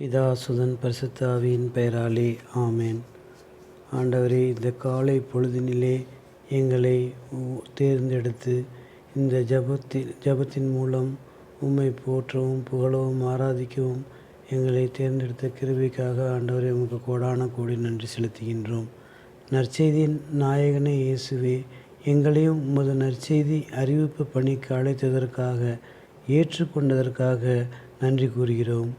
பிதா சுதன் பரிசுத்தாவியின் பெயராலே ஆமேன். ஆண்டவரே இந்த காலை பொழுதினிலே எங்களை தேர்ந்தெடுத்து இந்த ஜபத்தின் ஜபத்தின் மூலம் உம்மை போற்றவும் புகழவும் ஆராதிக்கவும் எங்களை தேர்ந்தெடுத்த கிருபைக்காக ஆண்டவரே உமக்கு கோடான கோடி நன்றி செலுத்துகின்றோம். நற்செய்தியின் நாயகனே இயேசுவே எங்களையும் உமது நற்செய்தி அறிவிப்பு பணிக்கு அழைத்ததற்காக ஏற்றுக்கொண்டதற்காக நன்றி கூறுகிறோம்.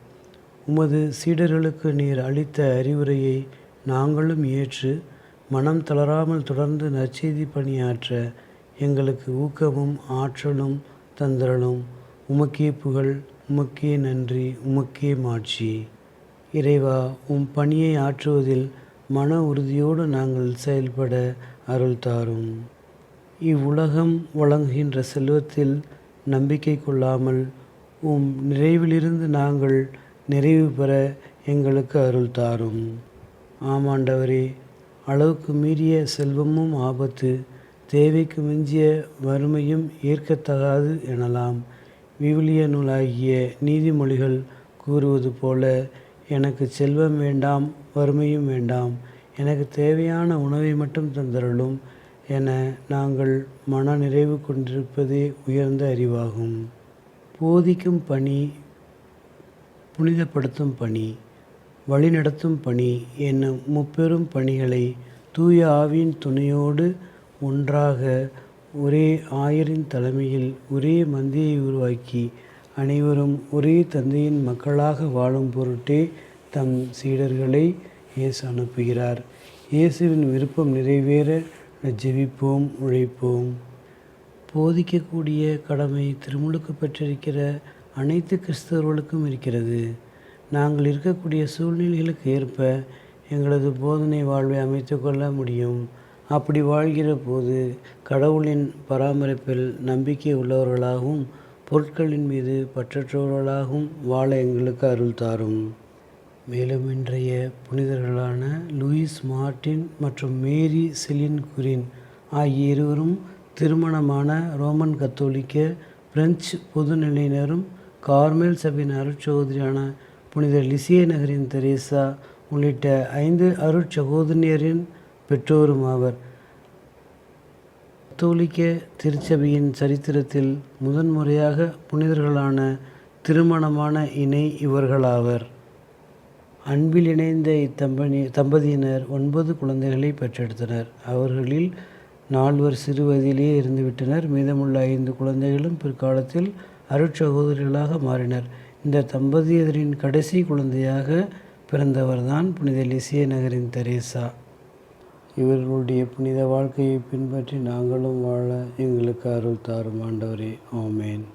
உமது சீடர்களுக்கு நீர் அளித்த அறிவுரையை நாங்களும் ஏற்று மனம் தளராமல் தொடர்ந்து நற்செய்தி பணியாற்ற எங்களுக்கு ஊக்கமும் ஆற்றலும் தந்தரலும். உமக்கே புகழ் உமக்கே நன்றி உமக்கே மாட்சி. இறைவா உம் பணியை ஆற்றுவதில் மன உறுதியோடு நாங்கள் செயல்பட அருள் தாரும். இவ்வுலகம் வழங்குகின்ற செல்வத்தில் நம்பிக்கை கொள்ளாமல் உம் நிறைவிலிருந்து நாங்கள் நிறைவு பெற எங்களுக்கு அருள் தாரும். ஆமாண்டவரே அளவுக்கு மீறிய செல்வமும் ஆபத்து தேவைக்கு மிஞ்சிய வறுமையும் ஏற்கத்தகாது எனலாம். விவிலிய நூலாகிய நீதிமொழிகள் கூறுவது போல எனக்கு செல்வம் வேண்டாம் வறுமையும் வேண்டாம் எனக்கு தேவையான உணவை மட்டும் தந்தருளும் என நாங்கள் மன நிறைவு கொண்டிருப்பதே உயர்ந்த அறிவாகும். போதிக்கும் பணி புனிதப்படுத்தும் பணி வழிநடத்தும் பணி என்னும் முப்பெரும் பணிகளை தூய ஆவியின் துணையோடு ஒன்றாக ஒரே ஆயரின் தலைமையில் ஒரே மந்தியை உருவாக்கி அனைவரும் ஒரே தந்தையின் மக்களாக வாழும் பொருட்டே தம் சீடர்களை இயேசு அனுப்புகிறார். இயேசுவின் விருப்பம் நிறைவேற ஜெபிப்போம் உழைப்போம். போதிக்கக்கூடிய கடமை திருமுழுக்கு பெற்றிருக்கிற அனைத்து கிறிஸ்தவர்களுக்கும் இருக்கிறது. நாங்கள் இருக்கக்கூடிய சூழ்நிலைகளுக்கு ஏற்ப எங்களது போதனை வாழ்வை அமைத்துக்கொள்ள முடியும். அப்படி வாழ்கிற போது கடவுளின் பராமரிப்பில் நம்பிக்கை உள்ளவர்களாகவும் பொருட்களின் மீது பற்றற்றவர்களாகவும் வாழ எங்களுக்கு அருள் தாரும். மேலும் இன்றைய புனிதர்களான லூயிஸ் மார்ட்டின் மற்றும் மேரி செலின் குரின் ஆகிய இருவரும் திருமணமான ரோமன் கத்தோலிக்க பிரெஞ்சு பொதுநிலையினரும் கார்மேல் சபையின் அருட்சகோதரியான புனித லிசிய நகரின் தெரேசா உள்ளிட்ட ஐந்து அருட்சகோதரியரின் பெற்றோரும் ஆவர். கத்தோலிக்க திருச்சபையின் சரித்திரத்தில் முதன்முறையாக புனிதர்களான திருமணமான இணை இவர்களாவர். அன்பில் இணைந்த இத்தம்பனி தம்பதியினர் ஒன்பது குழந்தைகளை பெற்றெடுத்தனர். அவர்களில் நால்வர் சிறு வயதிலேயே இருந்துவிட்டனர். மீதமுள்ள ஐந்து குழந்தைகளும் பிற்காலத்தில் அருட்சகோதரிகளாக மாறினர். இந்த தம்பதியரின் கடைசி குழந்தையாக பிறந்தவர்தான் புனித லிசிய நகரின் தெரேசா. இவர்களுடைய புனித வாழ்க்கையை பின்பற்றி நாங்களும் வாழ எங்களுக்கு அருள் தாரும் ஆண்டவரே ஆமேன்.